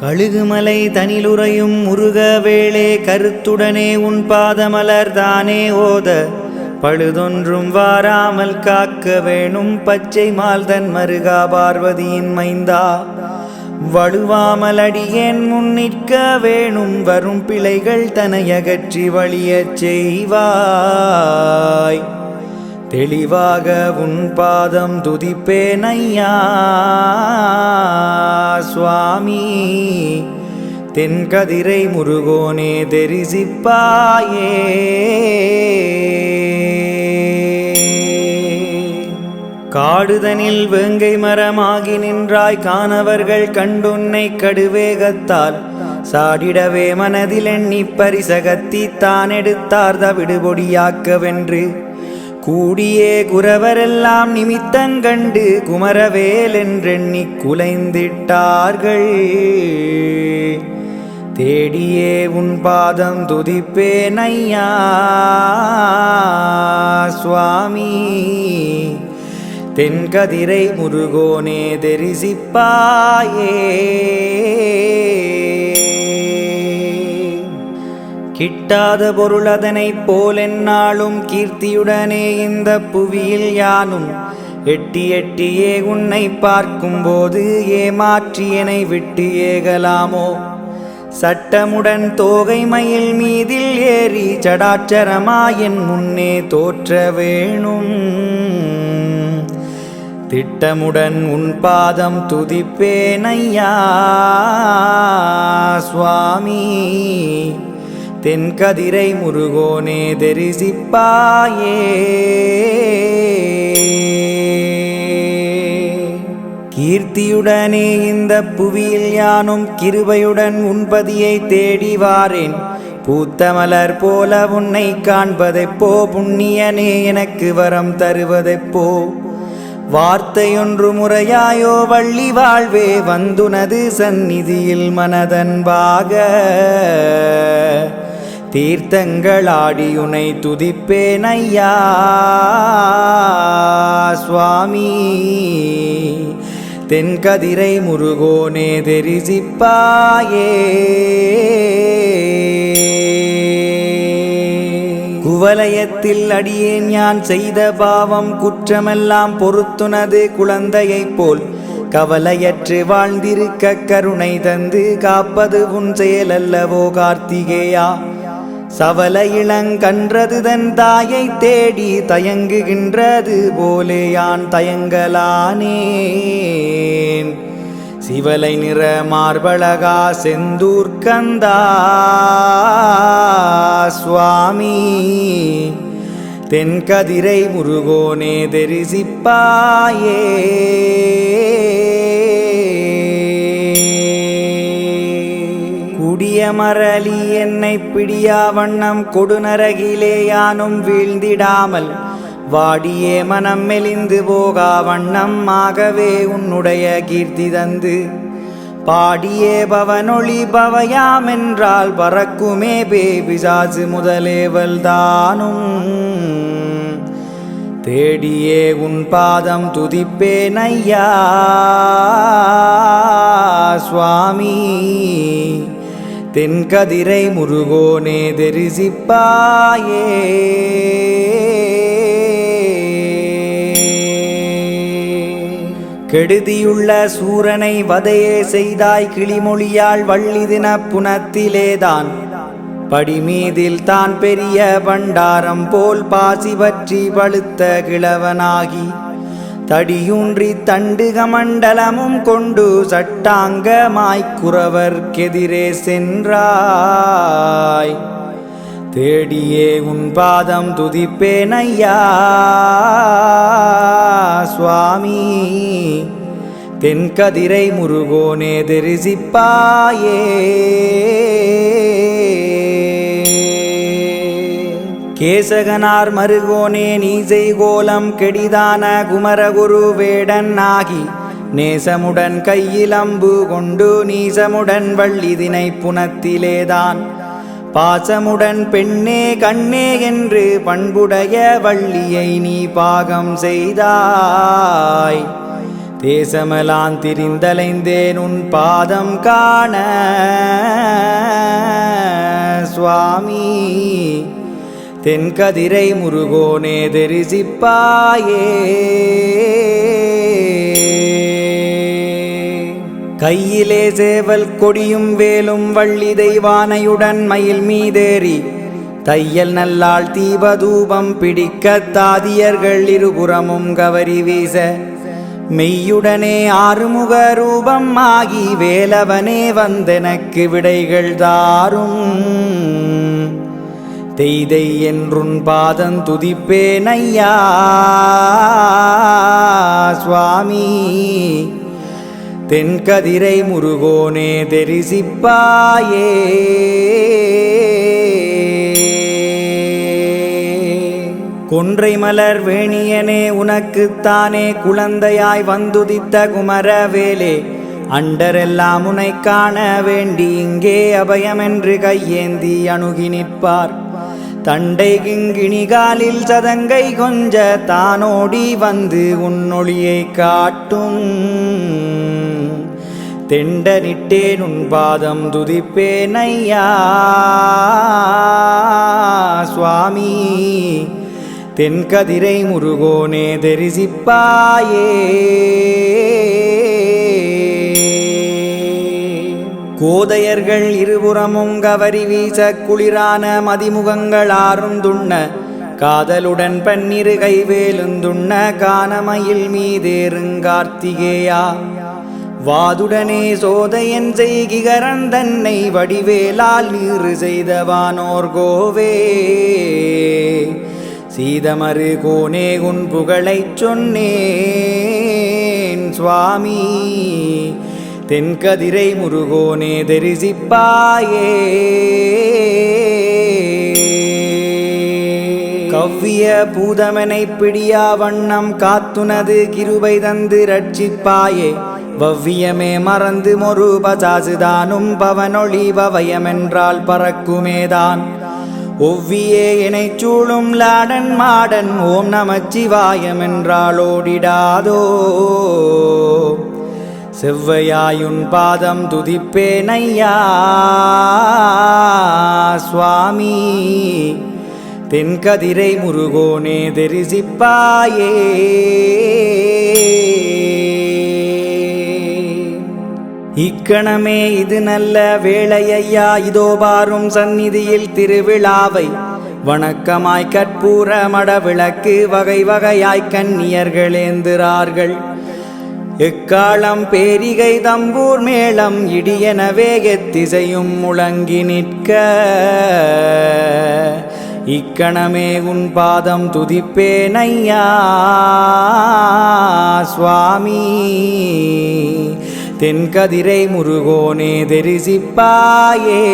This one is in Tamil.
கழுகுமலை தனிலுறையும் முருக வேளே கருத்துடனே உன் பாதமலர் தானே ஓத. பழுதொன்றும் வாராமல் காக்க வேணும் பச்சை மால்தன் மருகா பார்வதியின் மைந்தா. வழுவாமல் அடியேன் முன்னிற்க வேணும் வரும் பிழைகள் தனையகற்றி வழியச் செய்வாய். தெளிவாக உன் பாதம் துதிப்பேனையா சுவாமி தென்கதிரை முருகோனே தெரிசிப்பாயே. காடுதனில் வேங்கை மரமாகி நின்றாய் காணவர்கள் கண்டுன்னை கடுவேகத்தால். சாடிடவே மனதில் எண்ணி பரிசகத்தி தான் எடுத்தார் தவிடுபொடியாக்கவென்று கூடியே குறவரெல்லாம் நிமித்தங்கண்டு குமரவேல் என்றெண்ணி குலைந்திட்டார்கள். தேடியே உன் பாதம் துதிப்பேன் ஐயா சுவாமி. தென்கதிரை முருகோனே தெரிசிப்பாயே. கிட்டாத பொருள் அதனைப் போலென்னாலும் கீர்த்தியுடனே இந்த புவியில் யானும். எட்டி எட்டியே உன்னை பார்க்கும்போது ஏமாற்றி என்னை விட்டு ஏகலாமோ? சட்டமுடன் தோகை மயில் மீதில் ஏறி சடாச்சரமாயன் முன்னே தோற்ற வேணும். திட்டமுடன் உன் பாதம் துதிப்பேனையா சுவாமி. தென்கதிரை முருகோனே தெரிசிப்பாயே. கீர்த்தியுடனே இந்த புவியில் யானும் கிருபையுடன் உன்பதியை தேடி வாரேன். பூத்த மலர் போல உன்னை காண்பதெப்போ? புண்ணியனே எனக்கு வரம் தருவதெப்போ? வார்த்தையொன்று முறையாயோ? வள்ளி வாழ்வே வந்துனது சந்நிதியில் மனதன்பாக. தீர்த்தங்களாடியுனை துதிப்பேன் ஐயா சுவாமி. தென்கதிரை முருகோனே தெரிசிப்பாயே. குவலயத்தில் அடியேன் யான் செய்த பாவம் குற்றமெல்லாம் பொறுத்துனது குழந்தையைப் போல். கவலையற்று வாழ்ந்திருக்க கருணை தந்து காப்பது உன் செயலல்லவோ கார்த்திகேயா. சவல இளங்கன்றது தன் தாயை தேடி தயங்குகின்றது போலே யான் தயங்கலானேன். சிவலை நிற மார்பழகா செந்தூர் கந்தா சுவாமி. தென்கதிரை முருகோனே தெரிசிப்பாயே. முடிய மரளி என்னை பிடியா வண்ணம் கொடுநரகிலே யானும் வீழ்ந்திடாமல். வாடியே மனம் மெலிந்து போகா வண்ணம் ஆகவே உன்னுடைய கீர்த்தி தந்து. பாடியே பவனொளி பவயாமென்றால் பறக்குமே பேபிசாசு முதலேவல் தானும். தேடியே உன் பாதம் துதிப்பேன் ஐயா சுவாமி. தென்கதிரை முருகோனே தெரிசிப்பாயே. கெடுதியுள்ள சூரனை வதையே செய்தாய் கிளிமொழியாள் வள்ளிதின புனத்திலேதான். படிமீதில் தான் பெரிய பண்டாரம் போல் பாசி பற்றி பழுத்த கிழவனாகி தடியூன்றி தண்டுக மண்டலமும் கொண்டு சட்டாங்கமாய்க்குறவர்க்கெதிரே சென்றாய். தேடியே உன் பாதம் துதிப்பேன் ஐயா. சுவாமி தென்கதிரை முருகோனே தெரிசிப்பாயே. கேசகனார் மருகோனே நீசை கோலம் கெடிதான குமரகுரு வேடன் ஆகி நேசமுடன் கையில் அம்பு கொண்டு நீசமுடன் வள்ளிதினை புனத்திலேதான். பாசமுடன் பெண்ணே கண்ணே என்று பண்புடைய வள்ளியை நீ பாகம் செய்தாய். தேசமலான் திரிந்தலைந்தேன் உன் பாதம் காண சுவாமி. தென்கதிரை முருகோனே தரிசிப்பாயே. கையிலே சேவல் கொடியும் வேலும் வள்ளி தெய்வானையுடன் மயில் மீதேறி தையல் நல்லாள் தீபதூபம் பிடிக்க தாதியர்கள் இருபுறமும் கவரி வீச மெய்யுடனே ஆறுமுக ரூபம் ஆகி வேலவனே வந்தெனக்கு விடைகள் தாரும். தெய்தை என்றுன் பாதம் துதிப்பேன் ஐயா. சுவாமி தென்கதிரை முருகோனே தெரிசிப்பாயே. கொன்றை மலர் வேணியனே உனக்குத்தானே குழந்தையாய் வந்துதித்த குமரவேலே அண்டரெல்லாம் உனை காண வேண்டி இங்கே அபயமென்று கையேந்தி அணுகி நிற்பார். தண்டை கிங்கிணிகாலில் சதங்கை கொஞ்ச தானோடி வந்து உன்னொளியை காட்டும். தெண்டனிட்டேன் உன் பாதம் துதிப்பேன் ஐயா. சுவாமி தென்கதிரை முருகோனே தரிசிப்பாயே. கோதையர்கள் இருபுறமும் கவரி வீச குளிரான மதிமுகங்கள் ஆறுந்துண்ண காதலுடன் பன்னிரு கைவேலுந்துண்ண கானமயில் மீதேருங்கார்த்திகேயா வாதுடனே சோதையன் செய்கிகரன் தன்னை வடிவேலால் நீறு செய்தவானோர் கோவே. சீதமரு கோனே உன் புகழைச் சொன்னேன் சுவாமி. தென்கதிரை முருகோனே தெரிசிப்பாயே. கவ்விய பூதமனை பிடியா வண்ணம் காத்துனது கிருபை தந்து ரட்சிப்பாயே. வவ்வியமே மறந்து மொரு பஜாசுதானும் பவனொளி பவயமென்றால் பறக்குமேதான். ஒவ்வியே இணைச் சூழும் லாடன் மாடன் ஓம் நமச்சிவாயம் என்றால் ஓடிடாதோ. செவ்வையாயுன் பாதம் துதிப்பேனையா சுவாமி தென்கதிரை முருகோனே தரிசிப்பாயே. இக்கணமே இது நல்ல வேளையையா இதோ பாரும் சந்நிதியில் திருவிழாவை வணக்கமாய் கற்பூர மடவிளக்கு வகை வகையாய் கன்னியர்களேந்திரார்கள் எக்காலம் பேரிகை தம்பூர் மேளம் இடியெனவே எத்திசையும் முழங்கி நிற்க. இக்கணமே உன் பாதம் துதிப்பேனையா சுவாமி தென்கதிரை முருகோனே தெரிசிப்பாயே.